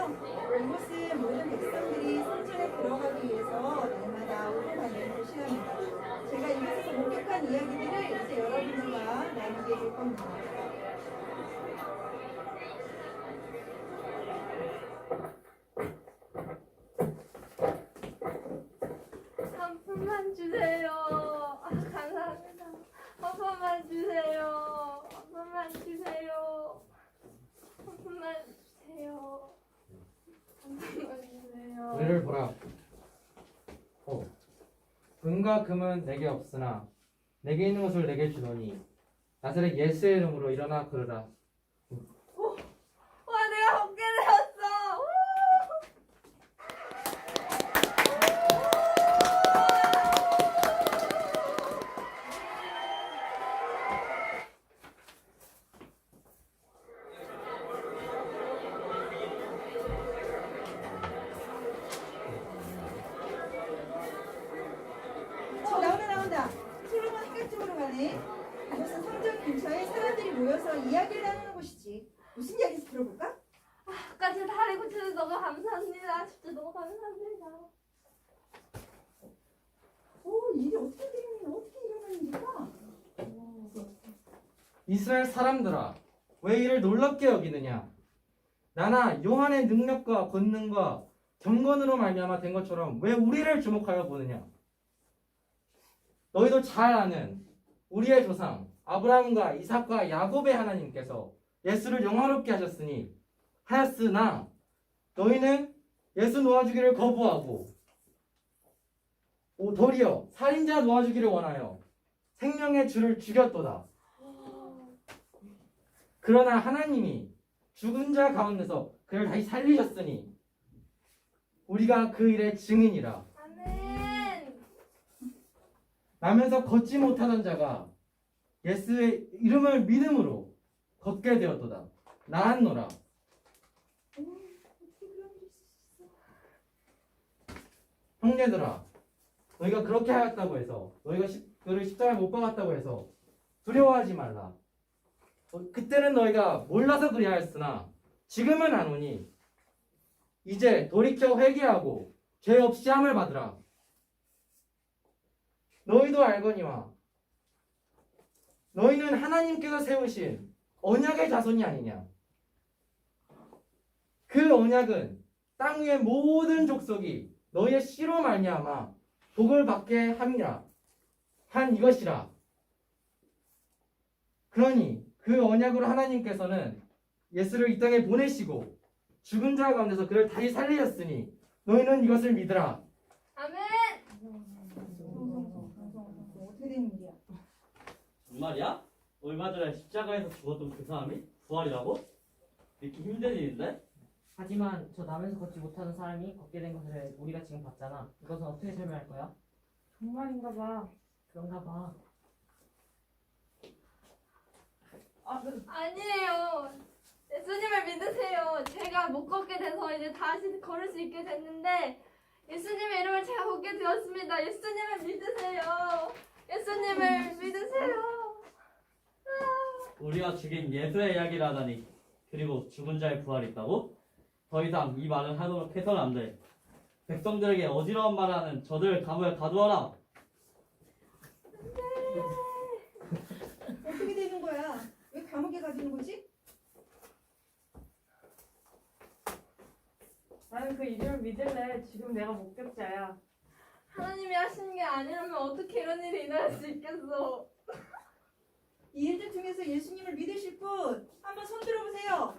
이곳은 모든 백성들이 성전에 들어가기 위해서 날마다 오를 만드는 곳이랍니다. 그 제가 이곳에서 목격한 이야기들을 이제 여러분들과 나누게 될 겁니다. 은과 금은 내게 없으나 내게 있는 것을 내게 주노니 나사렛 예수의 이름으로 일어나 걸으라. 와, 내가 먹게 되었어. 우! 어, 나온다 나온다. 솔로몬 헷갈 쪽으로 가네. 이곳은 성전 근처에 사람들이 모여서 이야기를 나누는 곳이지. 무슨 이야기인지 들어볼까? 아까 제 다리 고쳐서 너무 감사합니다. 진짜 너무 감사합니다. 오, 일이 어떻게 되는 어떻게 일어나는 일일까? 이스라엘 사람들아, 왜 이를 놀랍게 여기느냐? 나나 요한의 능력과 권능과 경건으로 말미암아 된 것처럼 왜 우리를 주목하여 보느냐? 너희도 잘 아는 우리의 조상 아브라함과 이삭과 야곱의 하나님께서 예수를 영화롭게 하셨으니 하였으나 너희는 예수 놓아주기를 거부하고 오, 도리어 살인자 놓아주기를 원하여 생명의 주를 죽였도다. 그러나 하나님이 죽은 자 가운데서 그를 다시 살리셨으니 우리가 그 일의 증인이라. 아멘. 나면서 걷지 못하던 자가 예수의 이름을 믿음으로 걷게 되었도다. 나았노라. 형제들아, 너희가 그렇게 하였다고 해서 너희가 십, 그를 십자가에 못 박았다고 해서 두려워하지 말라. 어, 그때는 너희가 몰라서 그리하였으나 지금은 아노니 이제 돌이켜 회개하고 죄 없이 함을 받으라. 너희도 알거니와 너희는 하나님께서 세우신 언약의 자손이 아니냐. 그 언약은 땅 위의 모든 족속이 너희의 씨로 말미암아 복을 받게 함이라 한 이것이라. 그러니 그 언약으로 하나님께서는 예수를 이 땅에 보내시고 죽은 자 가운데서 그를 다시 살리셨으니 너희는 이것을 믿으라. 아멘. 어떻게 되는 일이야? 정말이야? 얼마 전에 십자가에서 죽었던 그 사람이 부활이라고? 믿기 힘든 일인데? 하지만 저 남에서 걷지 못하는 사람이 걷게 된 것을 우리가 지금 봤잖아. 이것은 어떻게 설명할 거야? 정말인가 봐. 그런가 봐. 아, 아니에요. 예수님을 믿으세요. 제가 못 걷게 돼서 이제 다시 걸을 수 있게 됐는데 예수님의 이름을 제가 걷게 되었습니다. 예수님을 믿으세요. 예수님을 믿으세요. 우리가 죽인 예수의 이야기를 하다니 그리고 죽은 자의 부활이 있다고? 더 이상 이 말을 하도록 해서는 안 돼. 백성들에게 어지러운 말을 하는 저들을 감옥에 가두어라. 어떻게 되는 거야? 가두는 거지? 나는 그 이름을 믿을래. 지금 내가 목격자야. 하나님이 하시는 게 아니라면 어떻게 이런 일이 일어날 수 있겠어? 이 일들 중에서 예수님을 믿으실 분 한번 손 들어보세요.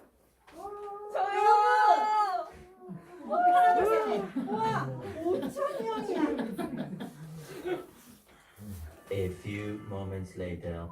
저요. 하나 둘셋 우와 5천 명이야. A few moments later.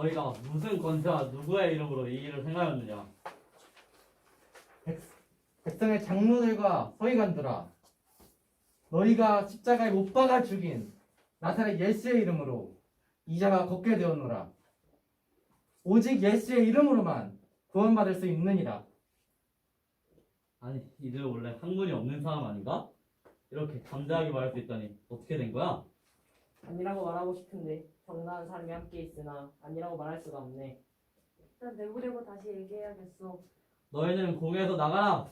너희가 무슨 권세와 누구의 이름으로 이 일을 행하였느냐? 백성의 장로들과 서기관들아 너희가 십자가에 못 박아 죽인 나사렛 예수의 이름으로 이자가 걷게 되었노라 오직 예수의 이름으로만 구원받을 수 있느니라 아니 이들 원래 학문이 없는 사람 아닌가? 이렇게 담대하게 말할 수 있다니 어떻게 된 거야? 아니라고 말하고 싶은데 정나은 사람이 함께 있으나 아니라고 말할 수가 없네. 일단 내보내고 다시 얘기해야겠어. 너희는 공회에서 나가라.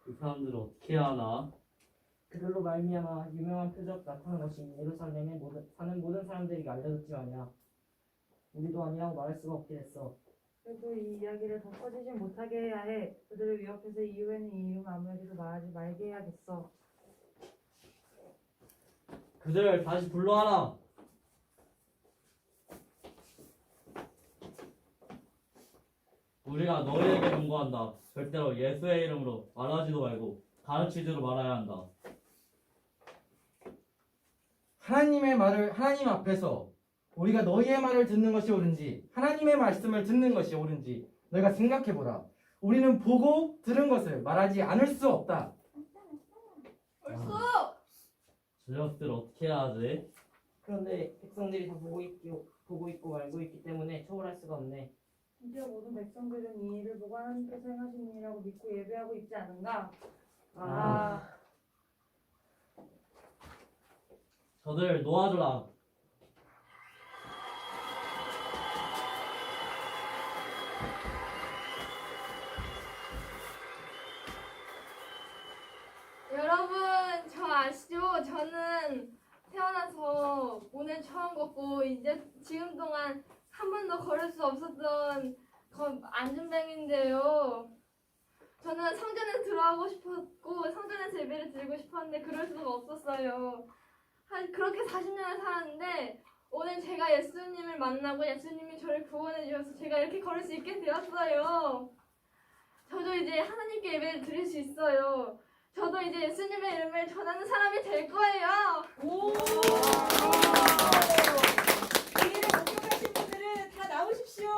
그 사람들을 어떻게 하나? 그들로 말미암아 유명한 표적 나타난 것이 예루살렘에 모든, 사는 모든 사람들에게 알려졌지 말이야. 우리도 아니라고 말할 수가 없게 됐어. 그래도 이 이야기를 더 커지지 못하게 해야 해. 그들을 위협해서 이후에는 이 이름 아무에게도 말하지 말게 해야겠어. 그들을 다시 불러와라. 우리가 너희에게 경고한다. 절대로 예수의 이름으로 말하지도 말고 가르치지도 말아야 한다. 하나님의 말을 하나님 앞에서 우리가 너희의 말을 듣는 것이 옳은지 하나님의 말씀을 듣는 것이 옳은지 너희가 생각해 보라. 우리는 보고 들은 것을 말하지 않을 수 없다. 벌써 저 녀석들 어떻게 해야 하지? 그런데 백성들이 다 보고 있고, 보고 있고 말고 있기 때문에 처벌할 수가 없네. 이제 모든 백성들은 이 일을 보고 하나님께서 행하신 일이라고 믿고 예배하고 있지 않은가? 아, 저들 놓아줘라. 여러분 저 아시죠? 저는 태어나서 오늘 처음 걷고 이제 지금 동안 한 번도 걸을 수 없었던 거 안전뱅인데요. 저는 성전에 들어가고 싶었고 성전에서 예배를 드리고 싶었는데 그럴 수가 없었어요. 한 그렇게 40년을 살았는데 오늘 제가 예수님을 만나고 예수님이 저를 구원해 주셔서 제가 이렇게 걸을 수 있게 되었어요. 저도 이제 하나님께 예배를 드릴 수 있어요. 저도 이제 예수님의 이름을 전하는 사람이 될 거예요. 오! 이 일을 목격하신 분들은 다 나오십시오.